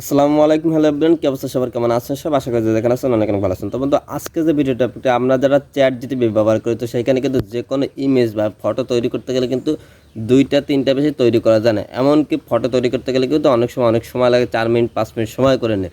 আসসালামু আলাইকুম, hello everyone, কি অবস্থা সবার? কেমন আছেন সব? আশা করি দেখেন আছেন অনেক অনেক ভালো আছেন। তো বন্ধু, আজকে যে ভিডিওটা এটা আমরা যারা চ্যাট জিটিপি ব্যবহার করি, তো সেখানে কিন্তু যে কোনো ইমেজ বা ফটো তৈরি করতে গেলে কিন্তু দুইটা, তিনটা বেশি তৈরি করা যায় না। এমনকি ফটো তৈরি করতে গেলে কিন্তু অনেক সময় অনেক সময় লাগে, চার মিনিট, পাঁচ মিনিট সময় করে নেয়।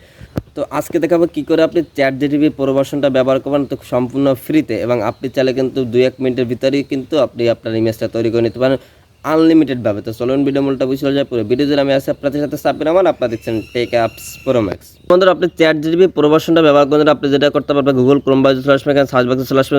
তো আজকে দেখাবো কী করে আপনি চ্যাট জিটিপি প্রবাসনটা ব্যবহার করবেন, তো সম্পূর্ণ ফ্রিতে এবং আপনি চাইলে কিন্তু দুই, এক মিনিটের ভিতরেই কিন্তু আপনি আপনার ইমেজটা তৈরি করে নিতে পারেন। আনলিমিটেড ভাবে। তো চলুন ভিডিও মূলটা বুঝতে যায় পুরো ভিডিও আমি আছি আপনাদের সাথে সাপির আমার আপনারা দেখছেন টেক অ্যাপস প্রো ম্যাক্স বন্ধুরা, আপনি চ্যাট জিবি প্রবাসনটা ব্যবহার করেন, আপনি যেটা করতে পারবেন গুগল ক্রোম বাজে চলে আসবে এখানে সার্চ বক্সে চলে আসবে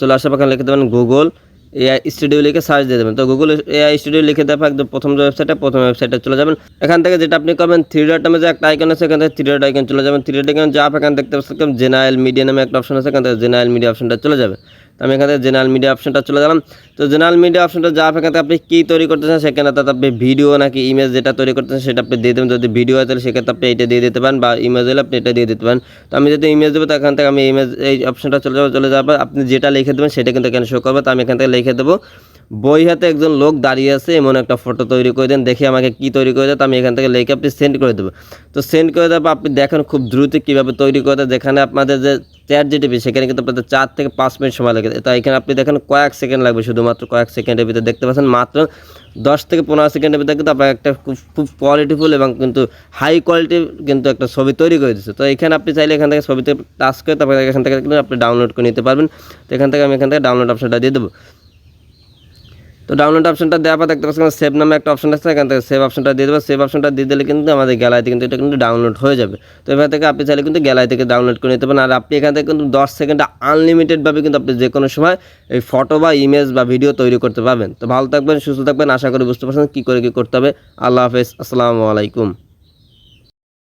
চলে আসবে এখানে লিখে দেবেন গুগল এআই স্টুডিও লিখে সার্চ দিয়ে দেবেন। তো গুগল এআই স্টুডিও লিখে দেবে একদম প্রথম যে ওয়েবসাইটে প্রথম ওয়েবসাইটে চলে যাবেন। এখান থেকে যেটা আপনি করবেন থ্রি ডট নামে যে একটা আইকন আছে, এখান থেকে থ্রি ডট আইকন চলে যাবেন। থ্রি ডট আইকন যা এখান দেখতে পাচ্ছেন জেনারেল মিডিয়া নামে একটা অপশন আছে, এখান থেকে জেনারেল মিডিয়া অপশনটা চলে যাবে। তো আমি এখান থেকে জেনারেল মিডিয়া অপশনটা চলে গেলাম। তো জেনারেল মিডিয়া অপশনটা যা এখান থেকে আপনি কী তৈরি করতেছেন সেখানে তাতে আপনি ভিডিও নাকি ইমেজ যেটা তৈরি করতেছেন সেটা আপনি দিয়ে দেবেন। যদি ভিডিও হয় তাহলে সেক্ষেত্রে আপনি এটা দিয়ে দিতে পারেন বা ইমেজ হলে আপনি এটা দিয়ে দিতে পারেন। তো আমি যদি ইমেজ দেবো, তো এখান থেকে আমি ইমেজ এই অপশনটা চলে যাব, চলে যাওয়ার পর আপনি যেটা লিখে দেবেন সেটা কিন্তু এখানে শো করবে। তো আমি এখান থেকে লিখে দেবো। বই হাতে একজন লোক দাঁড়িয়ে আছে, এমন একটা ফটো তৈরি করে দেন, দেখে আমাকে কি তৈরি করে দেয় আমি এখান থেকে লিখে আপনি সেন্ড করে দেবো। তো সেন্ড করে দেবো আপনি দেখেন খুব দ্রুত কীভাবে তৈরি করে দেয়, যেখানে আপনাদের যে চ্যাট জিটিপি সেখানে কিন্তু আপনাদের চার থেকে পাঁচ মিনিট সময় লাগে। তো এখানে আপনি দেখেন কয়েক সেকেন্ড লাগবে, শুধুমাত্র কয়েক সেকেন্ডের ভিতরে দেখতে পাচ্ছেন, মাত্র দশ থেকে পনেরো সেকেন্ডের ভিতরে কিন্তু আপনার একটা খুব খুব কোয়ালিটিফুল এবং কিন্তু হাই কোয়ালিটির কিন্তু একটা ছবি তৈরি করে দিচ্ছে। তো এখানে আপনি চাইলে এখান থেকে ছবিতে টাচ করে তারপরে এখান থেকে কিন্তু আপনি ডাউনলোড করে নিতে পারবেন। তো এখান থেকে আমি এখান থেকে ডাউনলোড অপশনটা দিয়ে দেবো। তো ডাউনলোড অপশনটা দেওয়ার পর দেখতে পাচ্ছেন সেভ নামে একটা অপশন আছে, এখান থেকে সেভ অপশনটা দিয়ে দেবো। সেভ অপশনটা দিয়ে দিলে কিন্তু আমাদের গ্যালারিতে কিন্তু এটা কিন্তু ডাউনলোড হয়ে যাবে। তো এবার থেকে আপনি চাইলে কিন্তু গ্যালারি থেকে ডাউনলোড করে নিতে পারেন। আর আপনি এখান থেকে কিন্তু দশ সেকেন্ড আনলিমিটেডভাবে কিন্তু আপনি যে কোনো সময় এই ফটো বা ইমেজ বা ভিডিও তৈরি করতে পারবেন। তো ভালো থাকবেন, সুস্থ থাকবেন। আশা করি বুঝতে পারছেন কী করে কী করতে হবে। আল্লাহ হাফেজ। আসসালামু আলাইকুম।